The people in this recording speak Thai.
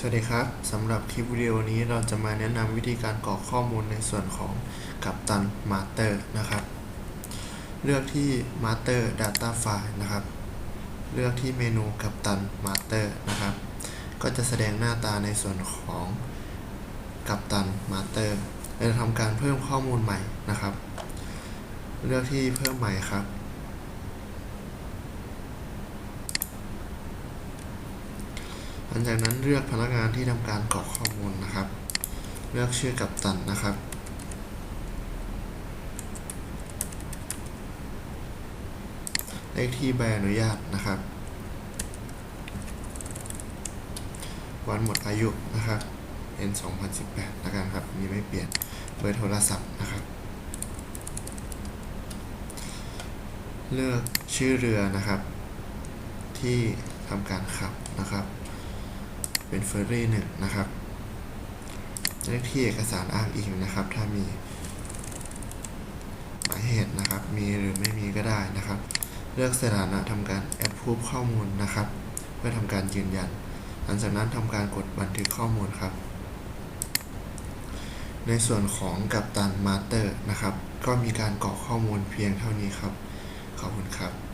สวัสดีครับ สำหรับคลิปวิดีโอนี้เราจะมาแนะนำวิธีการกรอกข้อมูลในส่วนของกัปตัน Master นะครับ เลือกที่ Master Data File นะครับ เลือกที่เมนูกัปตัน Master นะครับ ก็จะแสดงหน้าตาในส่วนของกัปตัน Master เราจะทำการเพิ่มข้อมูลใหม่นะครับ เลือกที่เพิ่มใหม่ครับ หลังจากนั้นเลือกพนักงานที่ทำการกรอกข้อมูลนะครับ เลือกชื่อกัปตันนะครับ เลขที่ใบอนุญาตนะครับ วันหมดอายุนะครับเป็น2018แล้วกันครับมีไม่เปลี่ยนเบอร์โทรศัพท์นะครับ เลือกชื่อเรือนะครับ ที่ทำการขับนะครับ เป็นเฟอร์รี่หนึ่งนะครับเลขที่เอกสารอ้างอิงนะครับ ถ้ามีหมายเหตุนะครับ มีหรือไม่มีก็ได้นะครับ เลือกสถานะทำการแอปพูฟข้อมูลนะครับ เพื่อทำการยืนยัน หลังจากนั้นทำการกดบันทึกข้อมูลครับ ในส่วนของกัปตันมาสเตอร์นะครับ ก็มีการกรอกข้อมูลเพียงเท่านี้ครับ ขอบคุณครับ